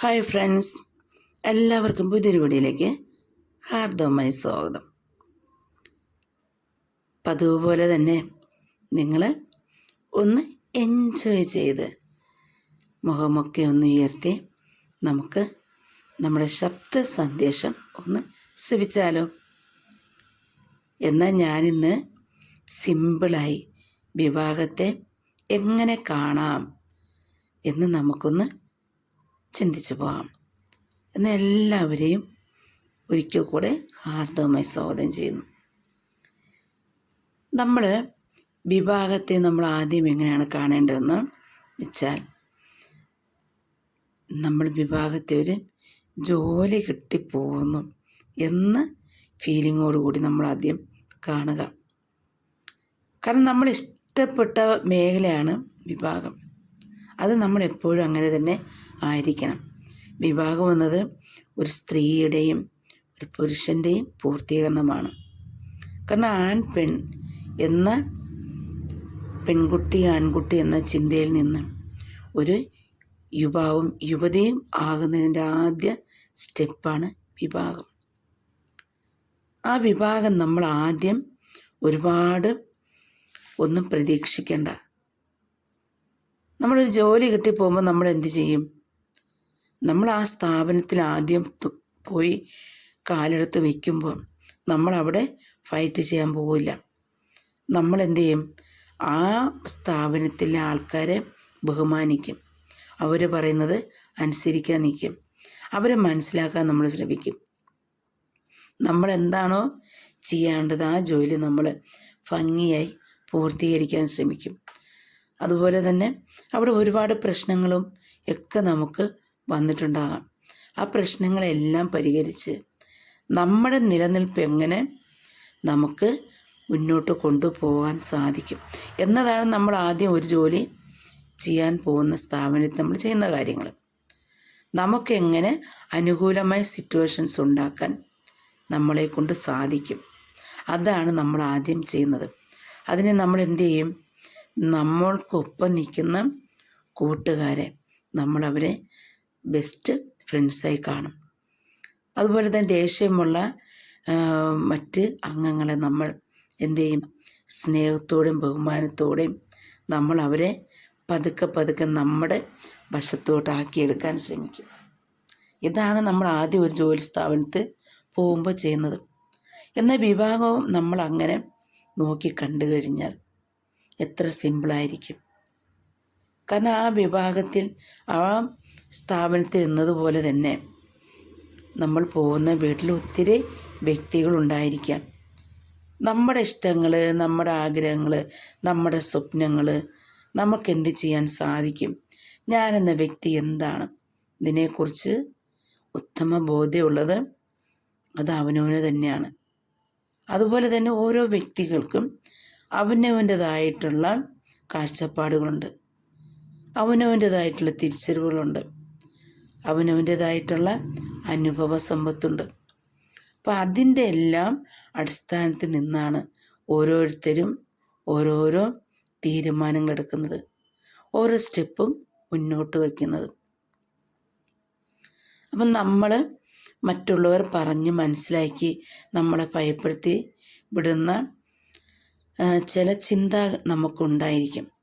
Hi friends എല്ലാവർക്കും പുതിയൊരു വീഡിയോയിലേക്ക് ഹാർദവമായി സ്വാഗതം. പതിവ് പോലെ തന്നെ നിങ്ങൾ ഒന്ന് എൻജോയ് ചെയ്ത് മുഖമൊക്കെ ഒന്ന് ഉയർത്തി നമുക്ക് നമ്മുടെ ശബ്ദ സന്ദേശം ഒന്ന് ശ്രമിച്ചാലോ എന്നാൽ ഞാനിന്ന് സിമ്പിളായി വിവാഹത്തെ എങ്ങനെ കാണാം എന്ന് നമുക്കൊന്ന് ചിന്തിച്ചു പോകാം. എന്ന് എല്ലാവരെയും ഒരിക്കൽ കൂടെ ഹാർദവമായി സ്വാഗതം ചെയ്യുന്നു. നമ്മൾ വിവാഹത്തെ നമ്മൾ ആദ്യം എങ്ങനെയാണ് കാണേണ്ടതെന്ന് വെച്ചാൽ നമ്മൾ വിവാഹത്തെ ഒരു ജോലി കിട്ടിപ്പോകുന്നു എന്ന ഫീലിങ്ങോടുകൂടി നമ്മൾ ആദ്യം കാണുക. കാരണം നമ്മൾ ഇഷ്ടപ്പെട്ട മേഖലയാണ് വിഭാഗം അത് നമ്മൾ എപ്പോഴും അങ്ങനെ തന്നെ ആയിരിക്കണം. വിവാഹം എന്നത് ഒരു സ്ത്രീയുടെയും ഒരു പുരുഷന്റെയും പൂർത്തീകരണമാണ്. കാരണം ആൺ പെൺ എന്ന പെൺകുട്ടി ആൺകുട്ടി എന്ന ചിന്തയിൽ നിന്ന് ഒരു യുവാവും യുവതിയും ആകുന്നതിന്റെ ആദ്യ സ്റ്റെപ്പാണ് വിവാഹം. ആ വിഭാഗം നമ്മൾ ആദ്യം ഒരുപാട് ഒന്നും പ്രതീക്ഷിക്കേണ്ട. നമ്മളൊരു ജോലി കിട്ടി പോകുമ്പോൾ നമ്മൾ എന്ത് ചെയ്യും? നമ്മൾ ആ സ്ഥാപനത്തിൽ ആദ്യം പോയി കാലെടുത്ത് വയ്ക്കുമ്പോൾ നമ്മളവിടെ ഫൈറ്റ് ചെയ്യാൻ പോവില്ല. നമ്മൾ എന്ത് ചെയ്യും? ആ സ്ഥാപനത്തിലെ ആൾക്കാരെ ബഹുമാനിക്കും. അവർ പറയുന്നത് അനുസരിക്കാൻ നിൽക്കും അവരെ മനസ്സിലാക്കാൻ നമ്മൾ ശ്രമിക്കും. നമ്മൾ എന്താണോ ചെയ്യേണ്ടത് ആ ജോലി നമ്മൾ ഭംഗിയായി പൂർത്തീകരിക്കാൻ ശ്രമിക്കും. അതുപോലെ തന്നെ അവിടെ ഒരുപാട് പ്രശ്നങ്ങളും ഒക്കെ നമുക്ക് വന്നിട്ടുണ്ടാകാം. ആ പ്രശ്നങ്ങളെല്ലാം പരിഹരിച്ച് നമ്മുടെ നിലനിൽപ്പ് എങ്ങനെ നമുക്ക് മുന്നോട്ട് കൊണ്ടുപോകാൻ സാധിക്കും. എന്നതാണ് നമ്മൾ ആദ്യം ഒരു ജോലി ചെയ്യാൻ പോകുന്ന സ്ഥാപനത്തിൽ നമ്മൾ ചെയ്യുന്ന കാര്യങ്ങൾ. നമുക്കെങ്ങനെ അനുകൂലമായ സിറ്റുവേഷൻസ് ഉണ്ടാക്കാൻ നമ്മളെ കൊണ്ട് സാധിക്കും. അതാണ് നമ്മൾ ആദ്യം ചെയ്യുന്നത്. അതിനെ നമ്മൾ എന്തു ചെയ്യും? നമ്മൾക്കൊപ്പം നിൽക്കുന്ന കൂട്ടുകാരെ നമ്മളവരെ ബെസ്റ്റ് ഫ്രണ്ട്സായി കാണും. അതുപോലെ തന്നെ ദേഷ്യമുള്ള മറ്റ് അംഗങ്ങളെ നമ്മൾ എന്ത് ചെയ്യും? സ്നേഹത്തോടെയും ബഹുമാനത്തോടെയും നമ്മൾ അവരെ പതുക്കെ പതുക്കെ നമ്മുടെ വശത്തോട്ടാക്കിയെടുക്കാൻ ശ്രമിക്കും. ഇതാണ് നമ്മൾ ആദ്യം ഒരു ജോലി സ്ഥാപനത്തിൽ പോകുമ്പോൾ ചെയ്യുന്നത്. എന്നാൽ വിവാഹവും നമ്മൾ അങ്ങനെ നോക്കി കണ്ടു കഴിഞ്ഞാൽ എത്ര സിമ്പിളായിരിക്കും കാരണം ആ വിഭാഗത്തിൽ ആ സ്ഥാപനത്തിൽ എന്നതുപോലെ തന്നെ നമ്മൾ പോകുന്ന വീട്ടിൽ ഒത്തിരി വ്യക്തികളുണ്ടായിരിക്കാം നമ്മുടെ ഇഷ്ടങ്ങൾ നമ്മുടെ ആഗ്രഹങ്ങൾ നമ്മുടെ സ്വപ്നങ്ങൾ നമുക്ക് എന്ത് ചെയ്യാൻ സാധിക്കും? ഞാനെന്ന വ്യക്തി എന്താണ്? ഇതിനെക്കുറിച്ച് ഉത്തമ ബോധ്യമുള്ളത് അത് അവനവന് തന്നെയാണ്. അതുപോലെ തന്നെ ഓരോ വ്യക്തികൾക്കും അവനവന്റെതായിട്ടുള്ള കാഴ്ചപ്പാടുകളുണ്ട്. അവനവന്റെതായിട്ടുള്ള തിരിച്ചറിവുകളുണ്ട്. അവനവന്റെതായിട്ടുള്ള അനുഭവ സമ്പത്തുണ്ട്. അപ്പം അതിന്റെ എല്ലാം അടിസ്ഥാനത്തിൽ നിന്നാണ് ഓരോരുത്തരും ഓരോരോ തീരുമാനങ്ങൾ എടുക്കുന്നത്. ഓരോ സ്റ്റെപ്പും മുന്നോട്ട് വയ്ക്കുന്നത്. അപ്പം നമ്മൾ മറ്റുള്ളവർ പറഞ്ഞ് മനസ്സിലാക്കി നമ്മളെ ഭയപ്പെടുത്തി വിടുന്ന ചില ചിന്ത നമുക്കുണ്ടായിരിക്കും.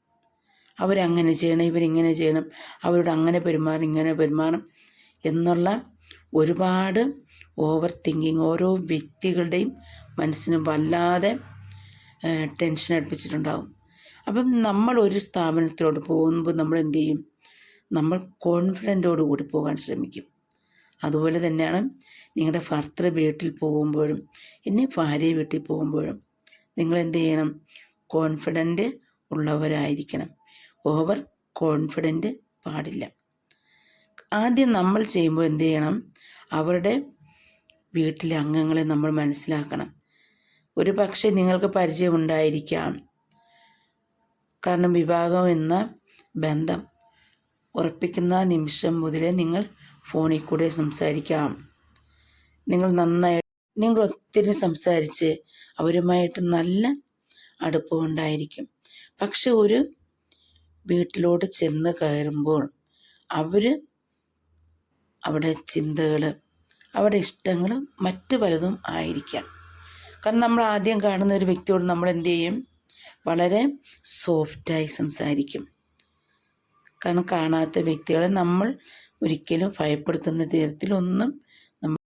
അവരങ്ങനെ ചെയ്യണം ഇവരിങ്ങനെ ചെയ്യണം അവരോട് അങ്ങനെ പെരുമാറണം ഇങ്ങനെ പെരുമാറണം എന്നുള്ള ഒരുപാട് ഓവർ തിങ്കിങ് ഓരോ വ്യക്തികളുടെയും മനസ്സിന് വല്ലാതെ ടെൻഷൻ അടുപ്പിച്ചിട്ടുണ്ടാകും അപ്പം നമ്മൾ ഒരു സ്ഥാപനത്തിലോട്ട് പോകുമ്പോൾ നമ്മൾ എന്ത് ചെയ്യും? നമ്മൾ കോൺഫിഡന്റോട് കൂടി പോകാൻ ശ്രമിക്കും. അതുപോലെ തന്നെയാണ് നിങ്ങളുടെ ഭർത്തൃ വീട്ടിൽ പോകുമ്പോഴും ഇനി ഭാര്യ വീട്ടിൽ പോകുമ്പോഴും നിങ്ങൾ എന്ത് ചെയ്യണം? കോൺഫിഡന്റ് ഉള്ളവരായിരിക്കണം. ഓവർ കോൺഫിഡന്റ് പാടില്ല. ആദ്യം നമ്മൾ ചെയ്യുമ്പോൾ എന്ത് ചെയ്യണം? അവരുടെ വീട്ടിലെ അംഗങ്ങളെ നമ്മൾ മനസ്സിലാക്കണം. ഒരു പക്ഷേ നിങ്ങൾക്ക് പരിചയമുണ്ടായിരിക്കാം കാരണം വിവാഹം എന്ന ബന്ധം ഉറപ്പിക്കുന്ന നിമിഷം മുതലേ നിങ്ങൾ ഫോണിൽ കൂടെ സംസാരിക്കാം. നിങ്ങൾ നന്നായി നിങ്ങൾ ഒത്തിരി സംസാരിച്ച് അവരുമായിട്ട് നല്ല അടുപ്പമുണ്ടായിരിക്കും പക്ഷെ ഒരു വീട്ടിലോട്ട് ചെന്ന് കയറുമ്പോൾ അവർ അവിടെ ചിന്തകൾ അവിടെ ഇഷ്ടങ്ങൾ മറ്റു പലതും ആയിരിക്കാം. കാരണം നമ്മൾ ആദ്യം കാണുന്ന ഒരു വ്യക്തിയോട് നമ്മൾ എന്ത് ചെയ്യും? വളരെ സോഫ്റ്റായി സംസാരിക്കും. കാരണം കാണാത്ത വ്യക്തികളെ നമ്മൾ ഒരിക്കലും ഭയപ്പെടുത്തുന്ന തരത്തിലൊന്നും നമ്മൾ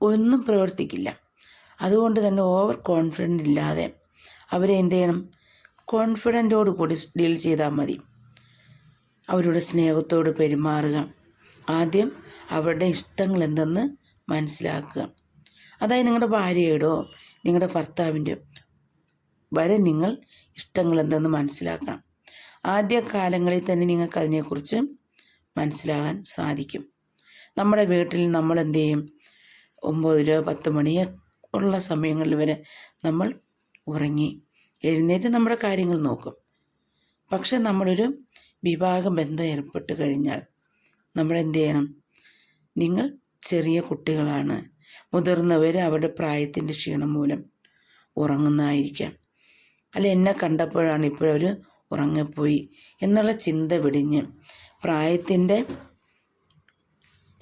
ഒന്നും പ്രവർത്തിക്കില്ല. അതുകൊണ്ട് തന്നെ ഓവർ കോൺഫിഡന്റ് ഇല്ലാതെ അവരെ എന്ത് ചെയ്യണം? കോൺഫിഡന്റോട് കൂടി ഡീൽ ചെയ്താൽ മതി. അവരുടെ സ്നേഹത്തോട് പെരുമാറുക. ആദ്യം അവരുടെ ഇഷ്ടങ്ങൾ എന്തെന്ന് മനസ്സിലാക്കുക. അതായത് നിങ്ങളുടെ ഭാര്യയുടെയോ നിങ്ങളുടെ ഭർത്താവിന്റെയോ വരെ നിങ്ങൾ ഇഷ്ടങ്ങൾ എന്തെന്ന് മനസ്സിലാക്കണം. ആദ്യ കാലങ്ങളിൽ തന്നെ നിങ്ങൾക്ക് അതിനെക്കുറിച്ച് മനസ്സിലാകാൻ സാധിക്കും. നമ്മുടെ വീട്ടിൽ നമ്മൾ എന്ത് ചെയ്യും? ഒമ്പതിലോ പത്ത് മണി ഉള്ള സമയങ്ങളിൽ വരെ നമ്മൾ ഉറങ്ങി എഴുന്നേറ്റ് നമ്മുടെ കാര്യങ്ങൾ നോക്കും. പക്ഷെ നമ്മളൊരു വിവാഹ ബന്ധം ഏർപ്പെട്ട് കഴിഞ്ഞാൽ നമ്മൾ എന്ത് ചെയ്യണം? നിങ്ങൾ ചെറിയ കുട്ടികളാണ്. മുതിർന്നവർ അവരുടെ പ്രായത്തിന്റെ ക്ഷീണം മൂലം ഉറങ്ങുന്നതായിരിക്കാം. അല്ല എന്നെ കണ്ടപ്പോഴാണ് ഇപ്പോഴവർ ഉറങ്ങിപ്പോയി എന്നുള്ള ചിന്ത വെടിഞ്ഞ് പ്രായത്തിന്റെ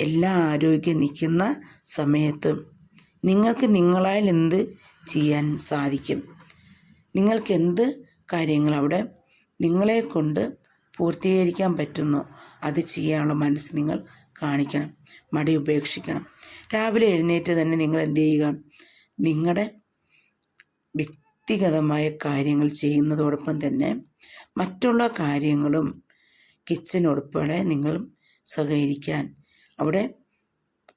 എല്ലാ ആരോഗ്യം നിൽക്കുന്ന സമയത്തും നിങ്ങൾക്ക് നിങ്ങളാൽ എന്ത് ചെയ്യാൻ സാധിക്കും? നിങ്ങൾക്ക് എന്ത് കാര്യങ്ങൾ അവിടെ നിങ്ങളെ കൊണ്ട് പൂർത്തീകരിക്കാൻ പറ്റുന്നു? അത് ചെയ്യാനുള്ള മനസ്സ് നിങ്ങൾ കാണിക്കണം മടി ഉപേക്ഷിക്കണം. രാവിലെ എഴുന്നേറ്റ് തന്നെ നിങ്ങൾ എന്ത് ചെയ്യുക? നിങ്ങളുടെ വ്യക്തിഗതമായ കാര്യങ്ങൾ ചെയ്യുന്നതോടൊപ്പം തന്നെ മറ്റുള്ള കാര്യങ്ങളും കിച്ചൻ ഉൾപ്പെടെ നിങ്ങൾ സഹകരിക്കാൻ അവിടെ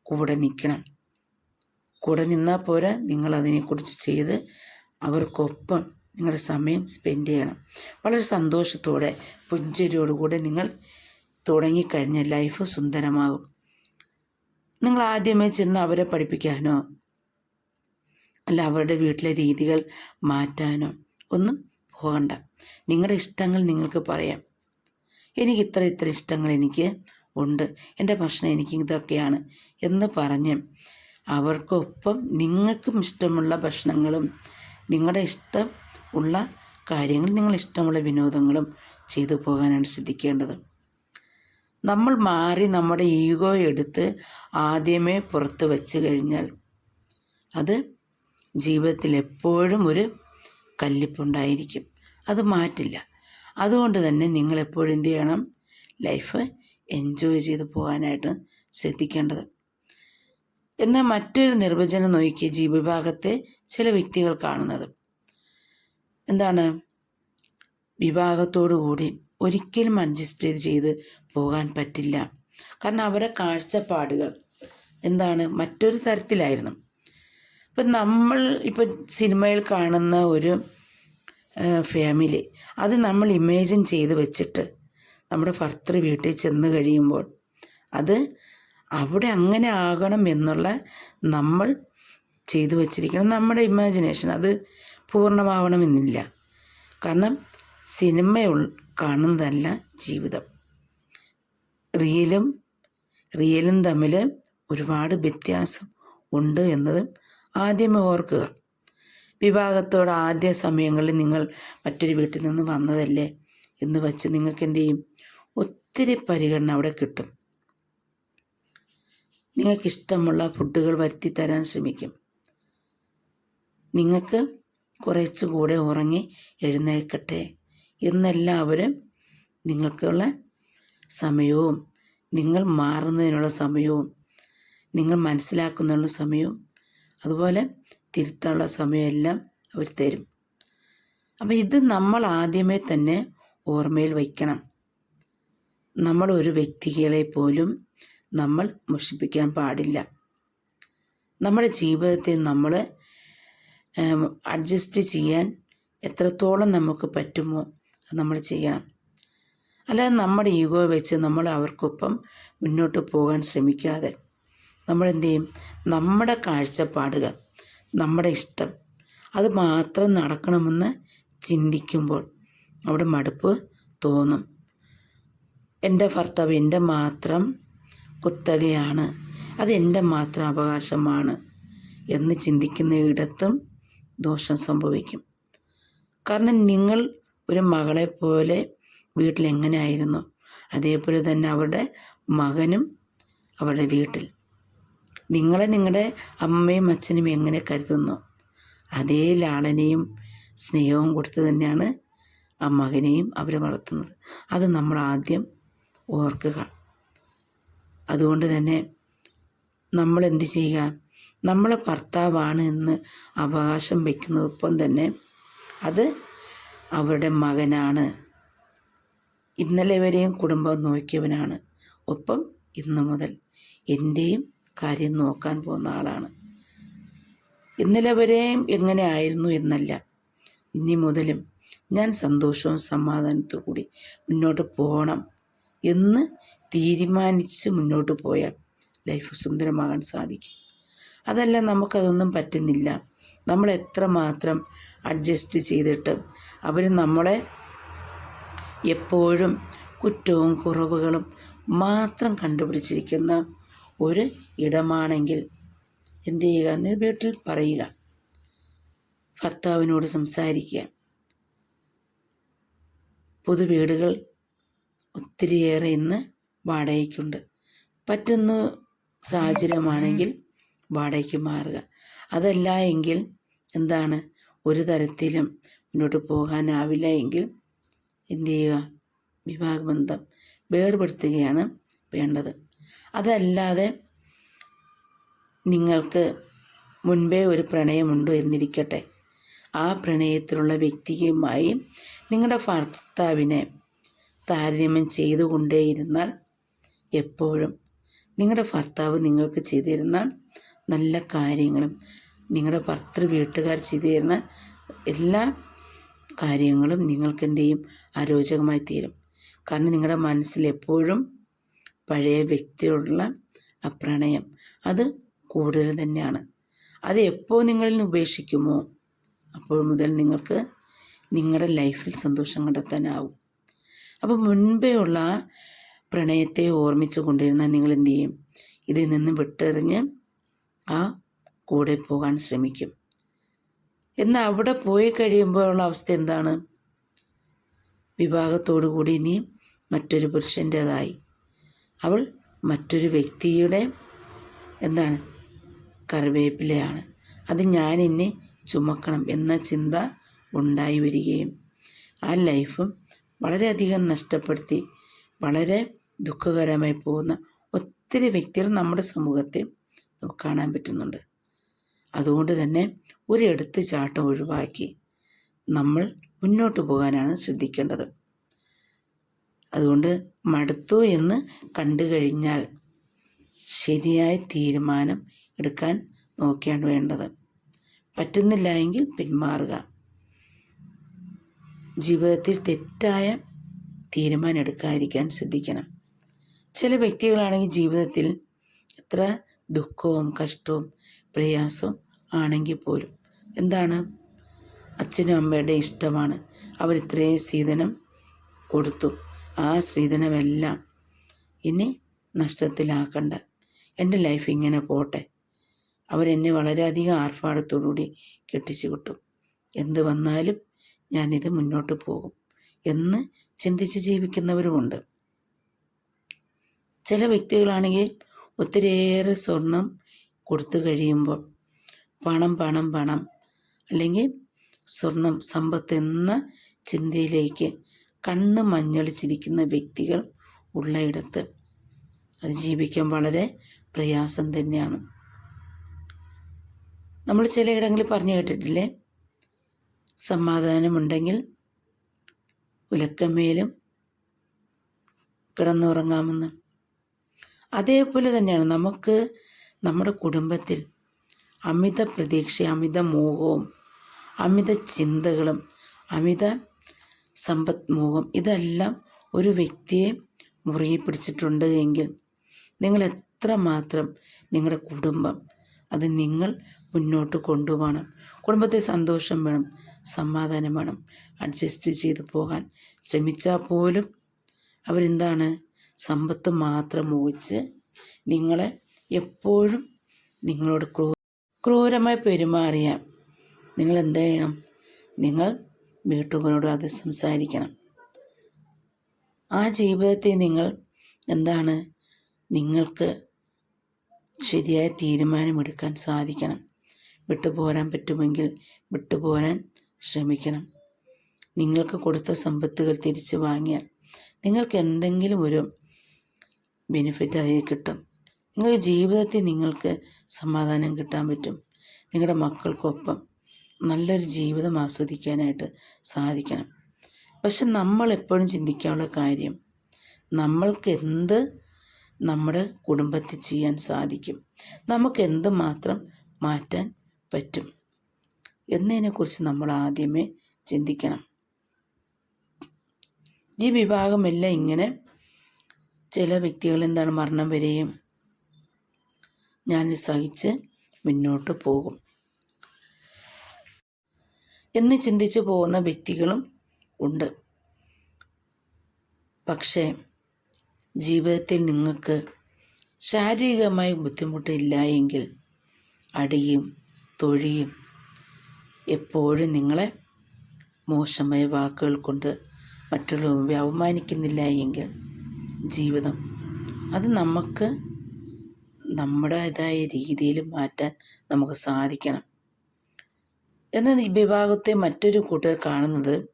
കൂടെ നിൽക്കണം. കൂടെ നിന്നാൽ പോരാ നിങ്ങൾ അതിനെക്കുറിച്ച് ചെയ്ത് അവർക്കൊപ്പം നിങ്ങളുടെ സമയം സ്പെൻഡ് ചെയ്യണം. വളരെ സന്തോഷത്തോടെ പുഞ്ചരിയോടുകൂടെ നിങ്ങൾ തുടങ്ങിക്കഴിഞ്ഞാൽ ലൈഫ് സുന്ദരമാകും. നിങ്ങൾ ആദ്യമേ ചെന്ന് അവരെ പഠിപ്പിക്കാനോ അല്ല അവരുടെ വീട്ടിലെ രീതികൾ മാറ്റാനോ ഒന്നും പോകണ്ട. നിങ്ങളുടെ ഇഷ്ടങ്ങൾ നിങ്ങൾക്ക് പറയാം. എനിക്ക് ഇത്ര ഇത്ര ഇഷ്ടങ്ങൾ എനിക്ക് ഉണ്ട്. എന്റെ ഭക്ഷണം എനിക്ക് ഇതൊക്കെയാണ് എന്ന് പറഞ്ഞ് അവർക്കൊപ്പം നിങ്ങൾക്കും ഇഷ്ടമുള്ള ഭക്ഷണങ്ങളും നിങ്ങളുടെ ഇഷ്ടം ഉള്ള കാര്യങ്ങൾ നിങ്ങൾ ഇഷ്ടമുള്ള വിനോദങ്ങളും ചെയ്തു പോകാനാണ് ശ്രദ്ധിക്കേണ്ടത്. നമ്മൾ മാറി നമ്മുടെ ഈഗോ എടുത്ത് ആദ്യമേ പുറത്ത് വച്ച് കഴിഞ്ഞാൽ അത് ജീവിതത്തിൽ എപ്പോഴും ഒരു കല്ലിപ്പുണ്ടായിരിക്കും. അത് മാറ്റില്ല. അതുകൊണ്ട് തന്നെ നിങ്ങൾ എപ്പോഴും എന്ത് ചെയ്യണം? ലൈഫ് എൻജോയ് ചെയ്ത് പോകാനായിട്ട് ശ്രദ്ധിക്കേണ്ടത്. എന്നാൽ മറ്റൊരു നിർവചനം നോക്കിയ ജീവിഭാഗത്തെ ചില വ്യക്തികൾ കാണുന്നത്. എന്താണ്? വിവാഹത്തോടുകൂടി ഒരിക്കലും അഡ്ജസ്റ്റ് ചെയ്ത് പോകാൻ പറ്റില്ല. കാരണം അവരുടെ കാഴ്ചപ്പാടുകൾ എന്താണ്? മറ്റൊരു തരത്തിലായിരുന്നു. ഇപ്പം നമ്മൾ ഇപ്പം സിനിമയിൽ കാണുന്ന ഒരു ഫാമിലി അത് നമ്മൾ ഇമേജിൻ ചെയ്ത് വെച്ചിട്ട് നമ്മുടെ ഭർത്തൃ വീട്ടിൽ ചെന്ന് കഴിയുമ്പോൾ അത് അവിടെ അങ്ങനെ ആകണം എന്നുള്ള നമ്മൾ ചെയ്തു വച്ചിരിക്കണം. നമ്മുടെ ഇമാജിനേഷൻ അത് പൂർണമാവണമെന്നില്ല. കാരണം സിനിമ കാണുന്നതല്ല ജീവിതം. റിയലും റിയലും തമ്മിൽ ഒരുപാട് വ്യത്യാസം ഉണ്ട് എന്നതും ആദ്യമേ ഓർക്കുക. വിവാഹത്തോട് ആദ്യ സമയങ്ങളിൽ നിങ്ങൾ മറ്റൊരു വീട്ടിൽ നിന്ന് വന്നതല്ലേ എന്ന് വച്ച് നിങ്ങൾക്ക് എന്തു ചെയ്യും ഒത്തിരി പരിഗണന അവിടെ കിട്ടും. നിങ്ങൾക്കിഷ്ടമുള്ള ഫുഡുകൾ വരുത്തി തരാൻ ശ്രമിക്കും. നിങ്ങൾക്ക് കുറച്ചുകൂടെ ഉറങ്ങി എഴുന്നേൽക്കട്ടെ. എന്നെല്ലാവരും നിങ്ങൾക്കുള്ള സമയവും നിങ്ങൾ മാറുന്നതിനുള്ള സമയവും നിങ്ങൾ മനസ്സിലാക്കുന്നതിനുള്ള സമയവും അതുപോലെ തിരുത്താനുള്ള സമയമെല്ലാം അവർ തരും. അപ്പോൾ ഇത് നമ്മൾ ആദ്യമേ തന്നെ ഓർമ്മയിൽ വയ്ക്കണം. നമ്മൾ ഒരു വ്യക്തികളെ പോലും നമ്മൾ മുഷിപ്പിക്കാൻ പാടില്ല. നമ്മുടെ ജീവിതത്തെ നമ്മൾ അഡ്ജസ്റ്റ് ചെയ്യാൻ എത്രത്തോളം നമുക്ക് പറ്റുമോ അത് നമ്മൾ ചെയ്യണം. അല്ലാതെ നമ്മുടെ ഈഗോ വെച്ച് നമ്മൾ അവർക്കൊപ്പം മുന്നോട്ട് പോകാൻ ശ്രമിക്കാതെ നമ്മൾ എന്ത് ചെയ്യും? നമ്മുടെ കാഴ്ചപ്പാടുകൾ നമ്മുടെ ഇഷ്ടം അത് മാത്രം നടക്കണമെന്ന് ചിന്തിക്കുമ്പോൾ അവിടെ മടുപ്പ് തോന്നും. എന്റെ ഭർത്താവ് എന്റെ മാത്രം കുത്തകയാണ്. അത് എന്റെ മാത്രം അവകാശമാണ് എന്ന് ചിന്തിക്കുന്ന ഇടത്തും ദോഷം സംഭവിക്കും. കാരണം നിങ്ങൾ ഒരു മകളെ പോലെ വീട്ടിൽ എങ്ങനെയായിരുന്നു അതേപോലെ തന്നെ അവരുടെ മകനും അവരുടെ വീട്ടിൽ. നിങ്ങളെ നിങ്ങളുടെ അമ്മയും അച്ഛനും എങ്ങനെ കരുതുന്നു? അതേ ലാളനയും സ്നേഹവും കൊടുത്ത് തന്നെയാണ് ആ മകനെയും അവർ വളർത്തുന്നത്. അത് നമ്മൾ ആദ്യം ഓർക്കുക. അതുകൊണ്ട് തന്നെ നമ്മൾ എന്ത് ചെയ്യുക? നമ്മളെ ഭർത്താവാണ് എന്ന് അവകാശം വയ്ക്കുന്നതൊപ്പം തന്നെ. അത് അവരുടെ മകനാണ്. ഇന്നലെ വരെയും കുടുംബം നോക്കിയവനാണ്. ഒപ്പം ഇന്നു മുതൽ എന്റെയും കാര്യം നോക്കാൻ പോകുന്ന ആളാണ്. ഇന്നലെ വരെയും എങ്ങനെ ആയിരുന്നു എന്നല്ല. ഇനി മുതലും ഞാൻ സന്തോഷവും സമാധാനത്തോടു കൂടി മുന്നോട്ട് പോകണം എന്ന് തീരുമാനിച്ച് മുന്നോട്ട് പോയാൽ ലൈഫ് സുന്ദരമാകാൻ സാധിക്കും. അതല്ല നമുക്കതൊന്നും പറ്റുന്നില്ല. നമ്മൾ എത്രമാത്രം അഡ്ജസ്റ്റ് ചെയ്തിട്ട് അവർ നമ്മളെ എപ്പോഴും കുറ്റവും കുറവുകളും മാത്രം കണ്ടുപിടിച്ചിരിക്കുന്ന ഒരു ഇടമാണെങ്കിൽ എന്ത് ചെയ്യുക? എന്ന് വീട്ടിൽ പറയുക. ഭർത്താവിനോട് സംസാരിക്കുക. പുതു വീടുകൾ ഒത്തിരിയേറെ ഇന്ന് വാടകയ്ക്കുണ്ട്. പറ്റുന്ന സാഹചര്യമാണെങ്കിൽ വാടകയ്ക്ക് മാറുക. അതല്ല എങ്കിൽ എന്താണ്? ഒരു തരത്തിലും മുന്നോട്ട് പോകാനാവില്ല എങ്കിൽ എന്തു ചെയ്യുക? വിവാഹബന്ധം വേർപെടുത്തുകയാണ് വേണ്ടത്. അതല്ലാതെ നിങ്ങൾക്ക് മുൻപേ ഒരു പ്രണയമുണ്ട് എന്നിരിക്കട്ടെ. ആ പ്രണയത്തിലുള്ള വ്യക്തിയുമായി നിങ്ങളുടെ ഭർത്താവിനെ താരതമ്യം ചെയ്തുകൊണ്ടേയിരുന്നാൽ എപ്പോഴും നിങ്ങളുടെ ഭർത്താവ് നിങ്ങൾക്ക് ചെയ്തു തരുന്ന നല്ല കാര്യങ്ങളും നിങ്ങളുടെ ഭർത്തൃ വീട്ടുകാർ ചെയ്തു തരുന്ന എല്ലാ കാര്യങ്ങളും നിങ്ങൾക്ക് എന്തു ചെയ്യും അരോചകമായി തീരും. കാരണം നിങ്ങളുടെ മനസ്സിലെപ്പോഴും പഴയ വ്യക്തിയോടുള്ള അപ്രണയം പ്രണയം അത് കൂടുതൽ തന്നെയാണ്. അത് എപ്പോൾ നിങ്ങളിൽ ഉപേക്ഷിക്കുമോ അപ്പോൾ മുതൽ നിങ്ങൾക്ക് നിങ്ങളുടെ ലൈഫിൽ സന്തോഷം കണ്ടെത്താനാവും. അപ്പോൾ മുൻപേ ഉള്ള പ്രണയത്തെ ഓർമ്മിച്ചു കൊണ്ടിരുന്ന നിങ്ങൾ എന്തു ചെയ്യും? ഇതിൽ നിന്ന് വിട്ടെറിഞ്ഞ് ആ കൂടെ പോകാൻ ശ്രമിക്കും. എന്നാൽ അവിടെ പോയി കഴിയുമ്പോഴുള്ള അവസ്ഥ എന്താണ്? വിവാഹത്തോടു കൂടി നീ മറ്റൊരു പുരുഷന്റേതായി. അവൾ മറ്റൊരു വ്യക്തിയുടെ എന്താണ്? കറിവേപ്പിലയാണ്. അത് ഞാൻ എന്നെ ചുമക്കണം എന്ന ചിന്ത ഉണ്ടായി വരികയും ആ ലൈഫും വളരെയധികം നഷ്ടപ്പെടുത്തി വളരെ ദുഃഖകരമായി പോകുന്ന ഒത്തിരി വ്യക്തികൾ നമ്മുടെ സമൂഹത്തെ നമുക്ക് കാണാൻ പറ്റുന്നുണ്ട്. അതുകൊണ്ട് തന്നെ ഒരു എടുത്ത് ചാട്ടം ഒഴിവാക്കി നമ്മൾ മുന്നോട്ട് പോകാനാണ് ശ്രദ്ധിക്കേണ്ടത്. അതുകൊണ്ട് മടുത്തു എന്ന് കണ്ടു കഴിഞ്ഞാൽ ശരിയായ തീരുമാനം എടുക്കാൻ നോക്കിയാണ് വേണ്ടത്. പറ്റുന്നില്ല എങ്കിൽ പിന്മാറുക. ജീവിതത്തിൽ തെറ്റായ തീരുമാനം എടുക്കാതിരിക്കാൻ ശ്രദ്ധിക്കണം. ചില വ്യക്തികളാണെങ്കിൽ ജീവിതത്തിൽ എത്ര ദുഃഖവും കഷ്ടവും പ്രയാസവും ആണെങ്കിൽ പോലും. എന്താണ്? അച്ഛനും അമ്മയുടെ ഇഷ്ടമാണ്. അവർ ഇത്രയും സ്ത്രീധനം കൊടുത്തു. ആ സ്ത്രീധനമെല്ലാം ഇനി നഷ്ടത്തിലാക്കണ്ട. എന്റെ ലൈഫ് ഇങ്ങനെ പോട്ടെ. അവരെന്നെ വളരെയധികം ആർഭാടത്തോടുകൂടി കെട്ടിച്ചു കിട്ടും എന്ത് വന്നാലും ഞാനിത് മുന്നോട്ട് പോകും എന്ന് ചിന്തിച്ച് ജീവിക്കുന്നവരുമുണ്ട്. ചില വ്യക്തികളാണെങ്കിൽ ഒത്തിരിയേറെ സ്വർണം കൊടുത്തു കഴിയുമ്പോൾ പണം പണം പണം അല്ലെങ്കിൽ സ്വർണം സമ്പത്ത് എന്ന ചിന്തയിലേക്ക് കണ്ണ് മഞ്ഞളിച്ചിരിക്കുന്ന വ്യക്തികൾ ഉള്ളയിടത്ത് അത് ജീവിക്കാൻ വളരെ പ്രയാസം തന്നെയാണ്. നമ്മൾ ചിലയിടങ്ങളിൽ പറഞ്ഞു കേട്ടിട്ടില്ലേ? സമാധാനമുണ്ടെങ്കിൽ ഉലക്കമേലും കിടന്നുറങ്ങാമെന്ന്. അതേപോലെ തന്നെയാണ് നമുക്ക് നമ്മുടെ കുടുംബത്തിൽ അമിത പ്രതീക്ഷ അമിത മോഹവും അമിത ചിന്തകളും അമിത സമ്പദ് മോഹം ഇതെല്ലാം ഒരു വ്യക്തിയെ മുറുകെ പിടിച്ചിട്ടുണ്ട് എങ്കിൽ നിങ്ങൾ എത്രമാത്രം നിങ്ങളുടെ കുടുംബം അത് നിങ്ങൾ മുന്നോട്ട് കൊണ്ടുപോകണം. കുടുംബത്തെ സന്തോഷം വേണം സമാധാനം വേണം അഡ്ജസ്റ്റ് ചെയ്ത് പോകാൻ ശ്രമിച്ചാൽ പോലും അവരെന്താണ് സമ്പത്ത് മാത്രം മോഹിച്ച് നിങ്ങളെ എപ്പോഴും നിങ്ങളോട് ക്രൂ ക്രൂരമായി പെരുമാറിയാൽ നിങ്ങൾ എന്ത് ചെയ്യണം? നിങ്ങൾ വീട്ടുകാരോട് അത് സംസാരിക്കണം. ആ ജീവിതത്തെ നിങ്ങൾ എന്താണ്? നിങ്ങൾക്ക് ശരിയായ തീരുമാനമെടുക്കാൻ സാധിക്കണം. വിട്ടുപോരാൻ പറ്റുമെങ്കിൽ വിട്ടുപോരാൻ ശ്രമിക്കണം. നിങ്ങൾക്ക് കൊടുത്ത സമ്പത്തുകൾ തിരിച്ചു വാങ്ങിയാൽ നിങ്ങൾക്ക് എന്തെങ്കിലും ഒരു ബെനിഫിറ്റ് അതിൽ കിട്ടും. നിങ്ങളുടെ ജീവിതത്തിൽ നിങ്ങൾക്ക് സമാധാനം കിട്ടാൻ പറ്റും. നിങ്ങളുടെ മക്കൾക്കൊപ്പം നല്ലൊരു ജീവിതം ആസ്വദിക്കാനായിട്ട് സാധിക്കണം. പക്ഷെ നമ്മൾ എപ്പോഴും ചിന്തിക്കാനുള്ള കാര്യം നമ്മൾക്ക് എന്ത് നമ്മുടെ കുടുംബത്തിൽ ചെയ്യാൻ സാധിക്കും? നമുക്ക് എന്ത് മാത്രം മാറ്റാൻ പറ്റും? എന്നതിനെക്കുറിച്ച് നമ്മൾ ആദ്യമേ ചിന്തിക്കണം. ഈ വിഭാഗമെല്ലാം ഇങ്ങനെ ചില വ്യക്തികൾ എന്താണ് മരണം വരെയും ഞാൻ സഹിച്ച് മുന്നോട്ട് പോകും. എന്ന് ചിന്തിച്ചു പോകുന്ന വ്യക്തികളും ഉണ്ട്. പക്ഷേ ജീവിതത്തിൽ നിങ്ങൾക്ക് ശാരീരികമായി ബുദ്ധിമുട്ടില്ല എങ്കിൽ അടിയും തൊഴിയും എപ്പോഴും നിങ്ങളെ മോശമായ വാക്കുകൾ കൊണ്ട് മറ്റുള്ളവരെ അവമാനിക്കുന്നില്ല എങ്കിൽ ജീവിതം. അത് നമുക്ക് നമ്മുടേതായ രീതിയിൽ മാറ്റാൻ നമുക്ക് സാധിക്കണം. എന്നാൽ ഈ വിഭാഗത്തെ മറ്റൊരു കൂട്ടർ കാണുന്നത്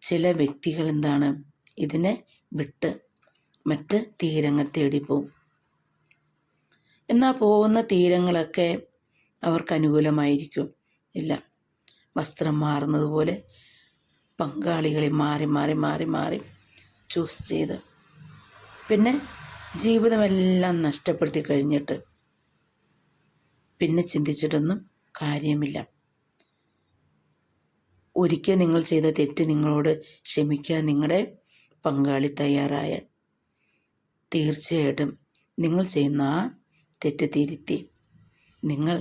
ചില വ്യക്തികൾ എന്താണ്? ഇതിനെ വിട്ട് മറ്റ് തീരങ്ങൾ പോകും എന്നാൽ പോകുന്ന തീരങ്ങളൊക്കെ അവർക്ക് അനുകൂലമായിരിക്കും. ഇല്ല. വസ്ത്രം മാറുന്നത് പോലെ പങ്കാളികളെ മാറി മാറി മാറി മാറി ചൂസ് ചെയ്ത് പിന്നെ ജീവിതമെല്ലാം നഷ്ടപ്പെടുത്തി കഴിഞ്ഞിട്ട് പിന്നെ ചിന്തിച്ചിട്ടൊന്നും കാര്യമില്ല. ഒരിക്കൽ നിങ്ങൾ ചെയ്ത തെറ്റ് നിങ്ങളോട് ക്ഷമിക്കാൻ നിങ്ങളുടെ പങ്കാളി തയ്യാറായാൽ തീർച്ചയായിട്ടും നിങ്ങൾ ചെയ്യുന്ന ആ തെറ്റ് തിരുത്തി നിങ്ങൾ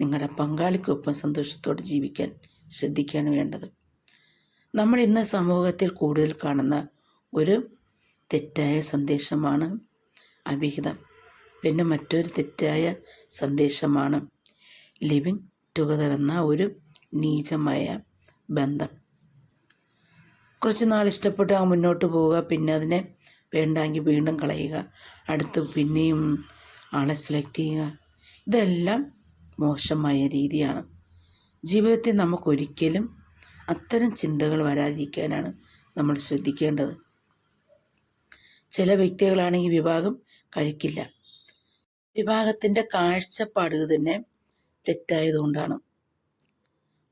നിങ്ങളുടെ പങ്കാളിക്കൊപ്പം സന്തോഷത്തോടെ ജീവിക്കാൻ ശ്രദ്ധിക്കുകയാണ് വേണ്ടത്. നമ്മൾ ഇന്ന് സമൂഹത്തിൽ കൂടുതൽ കാണുന്ന ഒരു തെറ്റായ സന്ദേശമാണ് അവിഹിതം. പിന്നെ മറ്റൊരു തെറ്റായ സന്ദേശമാണ് ലിവിങ് ടുഗദർ എന്ന ഒരു നീചമായ ബന്ധം. കുറച്ച് നാൾ ഇഷ്ടപ്പെട്ട് ആ മുന്നോട്ട് പോവുക പിന്നെ അതിനെ വേണ്ടെങ്കിൽ വീണ്ടും കളയുക അടുത്ത് പിന്നെയും ആളെ സെലക്ട് ചെയ്യുക. ഇതെല്ലാം മോശമായ രീതിയാണ്. ജീവിതത്തിൽ നമുക്കൊരിക്കലും അത്തരം ചിന്തകൾ വരാതിരിക്കാനാണ് നമ്മൾ ശ്രദ്ധിക്കേണ്ടത്. ചില വ്യക്തികളാണെങ്കിൽ വിവാഹം കഴിക്കില്ല. വിവാഹത്തിന്റെ കാഴ്ചപ്പാട് തന്നെ തെറ്റായതുകൊണ്ടാണ്.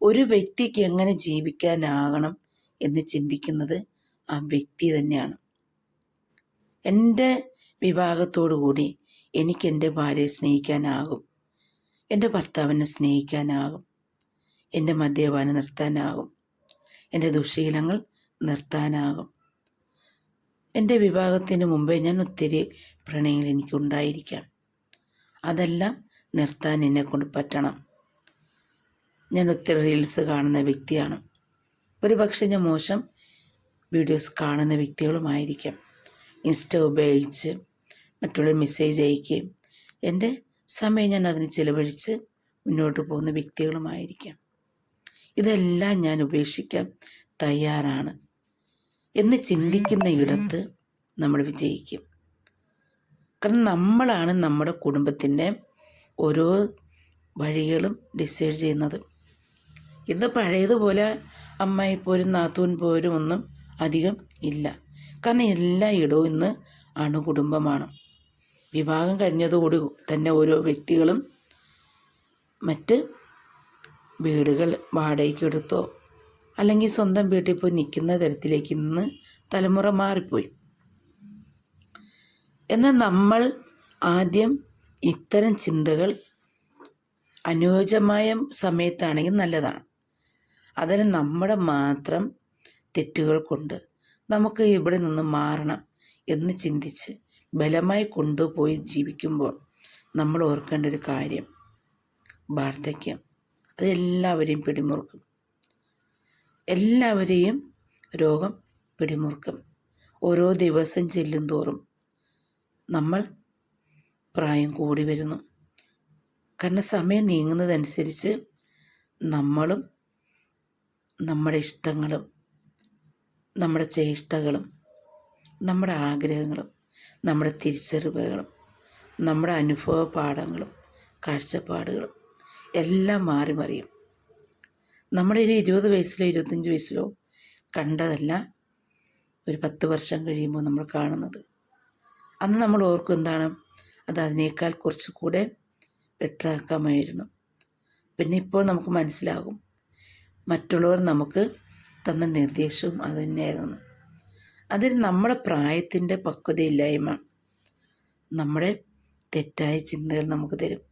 ഒരു വ്യക്തിക്ക് എങ്ങനെ ജീവിക്കാനാകണം എന്ന് ചിന്തിക്കുന്നത് ആ വ്യക്തി തന്നെയാണ്. എന്റെ കൂടി എനിക്ക് എന്റെ ഭാര്യയെ സ്നേഹിക്കാനാകും. എന്റെ ഭർത്താവിനെ സ്നേഹിക്കാനാകും. എന്റെ മദ്യപാനം നിർത്താനാകും. എന്റെ ദുശീലങ്ങൾ നിർത്താനാകും. എന്റെ വിവാഹത്തിന് മുമ്പേ ഞാൻ ഒത്തിരി പ്രണയങ്ങൾ എനിക്കുണ്ടായിരിക്കാം. അതെല്ലാം നിർത്താൻ എന്നെ കൊണ്ട് പറ്റണം. ഞാൻ ഒത്തിരി റീൽസ് കാണുന്ന വ്യക്തിയാണ്. ഒരു പക്ഷേ ഞാൻ മോശം വീഡിയോസ് കാണുന്ന വ്യക്തികളുമായിരിക്കാം. ഇൻസ്റ്റ ഉപയോഗിച്ച് മറ്റുള്ള മെസ്സേജ് അയക്കുകയും എന്റെ സമയം ഞാൻ അതിന് ചിലവഴിച്ച് മുന്നോട്ട് പോകുന്ന വ്യക്തികളുമായിരിക്കാം. ഇതെല്ലാം ഞാൻ ഉപേക്ഷിക്കാൻ തയ്യാറാണ്. എന്ന് ചിന്തിക്കുന്ന ഇടത്ത് നമ്മൾ വിജയിക്കും. കാരണം നമ്മളാണ് നമ്മുടെ കുടുംബത്തിന്റെ ഓരോ വഴികളും ഡിസൈഡ് ചെയ്യുന്നത്. ഇന്ന് പഴയതുപോലെ അമ്മായി പോരും നാത്തൂൻ പോരും ഒന്നും അധികം ഇല്ല. കാരണം എല്ലാ ഇടവും ഇന്ന് അണുകുടുംബമാണ്. വിവാഹം കഴിഞ്ഞതോടു തന്നെ ഓരോ വ്യക്തികളും മറ്റ് വീടുകൾ വാടകയ്ക്ക് എടുത്തോ അല്ലെങ്കിൽ സ്വന്തം വീട്ടിൽ പോയി നിൽക്കുന്ന തരത്തിലേക്ക് ഇന്ന് തലമുറ മാറിപ്പോയി. എന്നാൽ നമ്മൾ ആദ്യം ഇത്തരം ചിന്തകൾ അനുയോജ്യമായ സമയത്താണെങ്കിൽ നല്ലതാണ്. അതിന് നമ്മുടെ മാത്രം തെറ്റുകൾ കൊണ്ട് നമുക്ക് ഇവിടെ നിന്ന് മാറണം എന്ന് ചിന്തിച്ച് ബലമായി കൊണ്ടുപോയി ജീവിക്കുമ്പോൾ നമ്മൾ ഓർക്കേണ്ട ഒരു കാര്യം വാർദ്ധക്യം. അതെല്ലാവരെയും പിടിമുറുക്കും. എല്ലാവരെയും രോഗം പിടിമുറുക്കും. ഓരോ ദിവസം ചെല്ലും തോറും നമ്മൾ പ്രായം കൂടി വരുന്നു. കാരണം സമയം നീങ്ങുന്നതനുസരിച്ച് നമ്മളും നമ്മുടെ ഇഷ്ടങ്ങളും നമ്മുടെ ചേഷ്ടകളും നമ്മുടെ ആഗ്രഹങ്ങളും നമ്മുടെ തിരിച്ചറിവുകളും നമ്മുടെ അനുഭവ പാഠങ്ങളും കാഴ്ചപ്പാടുകളും എല്ലാം മാറി മറിയും നമ്മളൊരു ഇരുപത് വയസ്സിലോ ഇരുപത്തഞ്ച് വയസ്സിലോ കണ്ടതല്ല ഒരു പത്ത് വർഷം കഴിയുമ്പോൾ നമ്മൾ കാണുന്നത്. അന്ന് നമ്മൾ ഓർക്കും എന്താണ് അത് അതിനേക്കാൾ കുറച്ചുകൂടെ ബെറ്ററാക്കാമായിരുന്നു പിന്നെ ഇപ്പോൾ നമുക്ക് മനസ്സിലാകും മറ്റുള്ളവർ നമുക്ക് തന്ന നിർദ്ദേശവും അത് തന്നെയായിരുന്നു. അതിന് നമ്മുടെ പ്രായത്തിന്റെ പക്വതയില്ലായ്മ നമ്മുടെ തെറ്റായ ചിന്തകൾ നമുക്ക് തരും.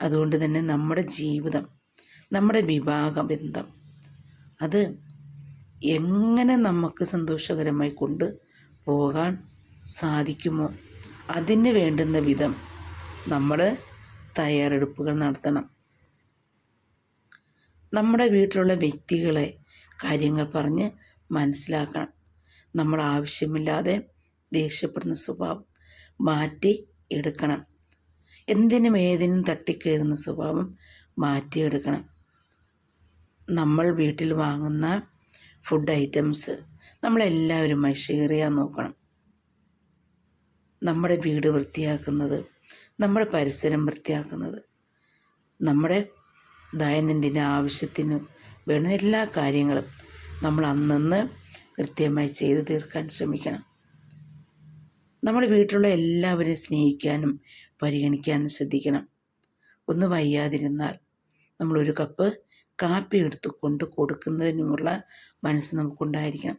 അതുകൊണ്ട് തന്നെ നമ്മുടെ ജീവിതം നമ്മുടെ വിവാഹ ബന്ധം അത് എങ്ങനെ നമുക്ക് സന്തോഷകരമായി കൊണ്ട് പോകാൻ സാധിക്കുമോ? അതിന് വേണ്ടുന്ന വിധം നമ്മൾ തയ്യാറെടുപ്പുകൾ നടത്തണം. നമ്മുടെ വീട്ടിലുള്ള വ്യക്തികളെ കാര്യങ്ങൾ പറഞ്ഞ് മനസ്സിലാക്കണം. നമ്മൾ ആവശ്യമില്ലാതെ ദേഷ്യപ്പെടുന്ന സ്വഭാവം മാറ്റി എടുക്കണം. എന്തിനും ഏതിനും തട്ടിക്കയറുന്ന സ്വഭാവം മാറ്റിയെടുക്കണം. നമ്മൾ വീട്ടിൽ വാങ്ങുന്ന ഫുഡ് ഐറ്റംസ് നമ്മളെല്ലാവരുമായി ഷെയർ ചെയ്യാൻ നോക്കണം. നമ്മുടെ വീട് വൃത്തിയാക്കുന്നത് നമ്മുടെ പരിസരം വൃത്തിയാക്കുന്നത് നമ്മുടെ ദൈനംദിന ആവശ്യത്തിന് വേണ്ട എല്ലാ കാര്യങ്ങളും നമ്മൾ അന്നന്ന് കൃത്യമായി ചെയ്തു തീർക്കാൻ ശ്രമിക്കണം. നമ്മുടെ വീട്ടിലുള്ള എല്ലാവരെയും സ്നേഹിക്കാനും പരിഗണിക്കാനും ശ്രദ്ധിക്കണം. ഒന്ന് വയ്യാതിരുന്നാൽ നമ്മളൊരു കപ്പ് കാപ്പി എടുത്ത് കൊണ്ട് കൊടുക്കുന്നതിനുമുള്ള മനസ്സ് നമുക്കുണ്ടായിരിക്കണം.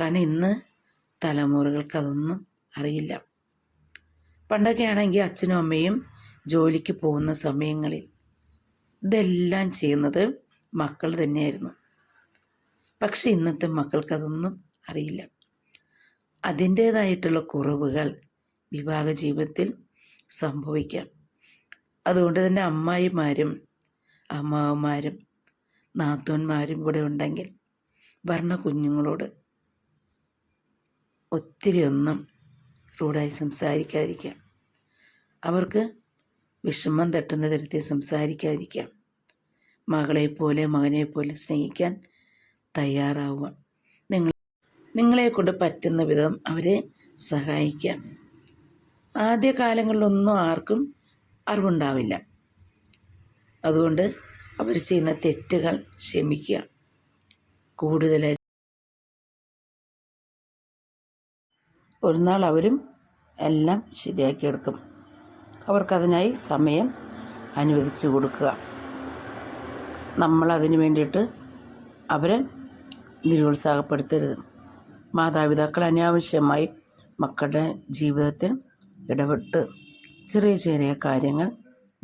കാരണം ഇന്ന് തലമുറകൾക്ക് അതൊന്നും അറിയില്ല. പണ്ടൊക്കെ ആണെങ്കിൽ അച്ഛനും അമ്മയും ജോലിക്ക് പോകുന്ന സമയങ്ങളിൽ ഇതെല്ലാം ചെയ്യുന്നത് മക്കൾ തന്നെയായിരുന്നു. പക്ഷെ ഇന്നത്തെ മക്കൾക്കതൊന്നും അറിയില്ല. അതിന്റേതായിട്ടുള്ള കുറവുകൾ വിവാഹ ജീവിതത്തിൽ സംഭവിക്കാം. അതുകൊണ്ട് തന്നെ അമ്മായിമാരും അമ്മാവന്മാരും നാത്തൂന്മാരും ഇവിടെ ഉണ്ടെങ്കിൽ ഭരണ കുഞ്ഞുങ്ങളോട് ഒത്തിരി ഒന്നും റൂഡായി സംസാരിക്കാതിരിക്കാം. അവർക്ക് വിഷമം തട്ടുന്ന തരത്തിൽ സംസാരിക്കാതിരിക്കാം. മകളെപ്പോലെ മകനെപ്പോലെ സ്നേഹിക്കാൻ തയ്യാറാവുക. നിങ്ങൾ നിങ്ങളെ കൊണ്ട് പറ്റുന്ന വിധം അവരെ സഹായിക്കാം. ആദ്യ കാലങ്ങളിലൊന്നും ആർക്കും അറിവുണ്ടാവില്ല. അതുകൊണ്ട് അവർ ചെയ്യുന്ന തെറ്റുകൾ ക്ഷമിക്കുക. കൂടുതൽ ഒരു നാൾ അവരും എല്ലാം ശരിയാക്കിയെടുക്കും അവർക്കതിനായി സമയം അനുവദിച്ചു കൊടുക്കുക. നമ്മൾ അതിനു വേണ്ടിയിട്ട് അവരെ നിരുത്സാഹപ്പെടുത്തരുത്. മാതാപിതാക്കൾ അനാവശ്യമായി മക്കളുടെ ജീവിതത്തിൽ ഇടപെട്ട് ചെറിയ ചെറിയ കാര്യങ്ങൾ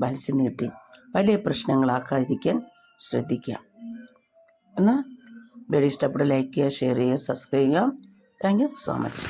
വലിച്ചു നീട്ടി. വലിയ പ്രശ്നങ്ങളാക്കാതിരിക്കാൻ ശ്രദ്ധിക്കാം. എന്നാൽ വീഡിയോ ഇഷ്ടപ്പെട്ട് ലൈക്ക് ചെയ്യുക ഷെയർ ചെയ്യുക സബ്സ്ക്രൈബ് ചെയ്യുക. Thank you so much